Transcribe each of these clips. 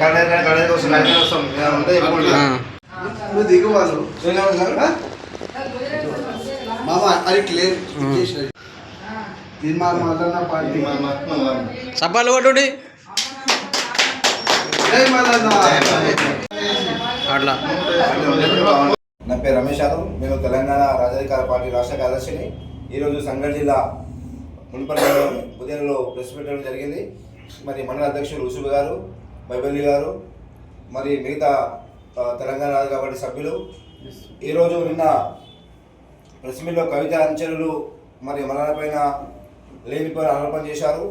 గడే కోసం గడే కోసం అంతా ఇప్పుడు ఆ. నువ్వు దిగు వాళ్ళు. ఆ? మామ అది క్లియర్ చేసిన తీర్మానం మల్లన్న పార్టీ. సబ్బాలు కొట్టుడి. అట్లా. నా పేరు రమేష్ యాదవ్. నేను తెలంగాణ రాజాధికార పార్టీ రాష్ట్ర కార్యదర్శిని. ఈరోజు సంగారెడ్డి జిల్లా మున్పల్లి ఉదయంలో ప్రెస్ పెట్టడం జరిగింది. మరి మండల అధ్యక్షులు యూసుఫ్ గారు బైబల్లి గారు మరి మిగతా తెలంగాణ పార్టీ సభ్యులు. ఈరోజు నిన్న ప్రెస్ మీట్లో కవిత అంచెలు మరి మలన పైన లేనిపోయిన ఆరోపణ చేశారు.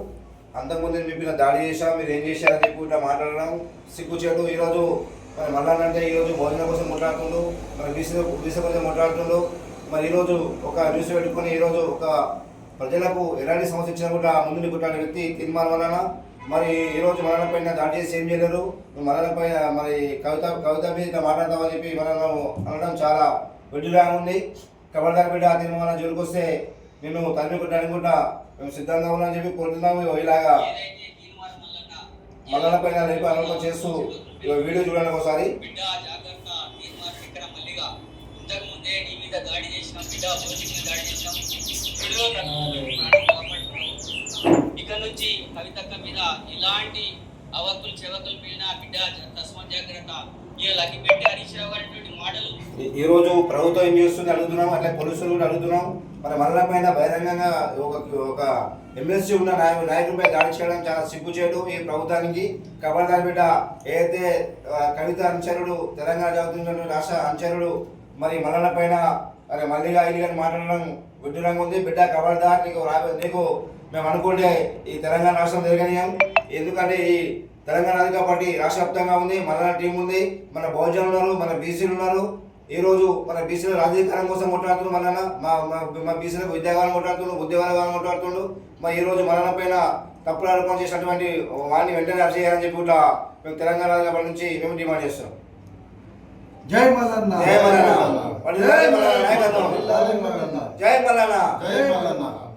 అంతకుముందు మీ మీద దాడి చేశాం మీరు ఏం చేశారని చెప్పి ఇట్లా మాట్లాడడం సిగ్గుచేటు ఈరోజు మరి అంటే ఈరోజు భోజనం కోసం మాట్లాడుతుండు మరి బీసీ బీసీ కోసం మాట్లాడుతుండు. మరి ఈరోజు ఒక న్యూస్ పెట్టుకొని ఈరోజు ఒక ప్రజలకు ఎలాంటి సమస్య ఇచ్చినా కూడా ముందు కుట్టాల వ్యక్తి తీర్మానం వలన మరి ఈరోజు మలన పైన దాడి చేసి ఏం చేయలేరు? మలన పైన మరి కవిత కవిత మీద ఇట్లా మాట్లాడతామని చెప్పి మనం అనడం చాలా వెడ్డిగా ఉంది. కబర్దార్ బిడ్డ ఆ తీర్మానం జోలికి వస్తే నేను తల్లి కొట్టడానికి కూడా మేము సిద్ధంగా ఉన్నామని చెప్పి కోరుతున్నాము. ఇలాగా మల్లన్న పైన రేపు ఆరోపణ చేస్తూ వీడియో చూడండి ఒకసారి. దాడి చేసినాం బిడ్డ దాడి చేసినాం. నుంచి కవితక్క మీద ఇలాంటి అవక్కులు చెవకులు పీలిన బిడ్డ తస్మ జాగ్రత్త. ఇలా పెట్టి హరీష్ రావు గారి మాటలు. ఈ- రోజు ప్రభుత్వం ఏం చేస్తుంది అడుగుతున్నాం అట్లా పోలీసులు కూడా అడుగుతున్నాం. మరి మల్లన్న పైన బహిరంగంగా ఒక ఒక ఎమ్మెల్సీ ఉన్న నాయ నాయకుడిపై దాడి చేయడం చాలా సిగ్గు చేయడం ఈ ప్రభుత్వానికి. కబర్దార్ బిడ్డ ఏదైతే కవిత అనుచరుడు తెలంగాణ చదువుతున్న రాష్ట్ర అనుచరుడు మరి మల్లన్న పైన మరి మల్లిగా ఇది కానీ మాట్లాడడం విడ్డూరంగా ఉంది. బిడ్డ కబర్దార్ నీకు రా నీకు మేము అనుకుంటే ఈ తెలంగాణ రాష్ట్రం తిరగనియం ఎందుకంటే ఈ తెలంగాణ అధికార పార్టీ రాష్ట్ర వ్యాప్తంగా ఉంది. మన టీం ఉంది. మన బహుజనులు ఉన్నారు మన బీసీలు ఉన్నారు. ఈ రోజు మన బీసీల రాజకీయం కోసం కొట్లాడుతున్నారు. మన మా మా- మా బీసీలకు ఉద్యోగాలు ఉద్యోగాల ఉద్యోగాలు కొట్లాడుతుండ్రు మరి ఈ రోజు మన పైన తప్పులు ఆరోపణ చేసినటువంటి వాడిని వెంటనే అరెస్ట్ చేయాలని చెప్పి ఇట్లా మేము తెలంగాణ అధికార నుంచి మేము డిమాండ్ చేస్తున్నాం. జై మల్లన్న. జై మల్లన్న. జై మల్లన్న. జై మల్లన్న. జై మల్లన్న.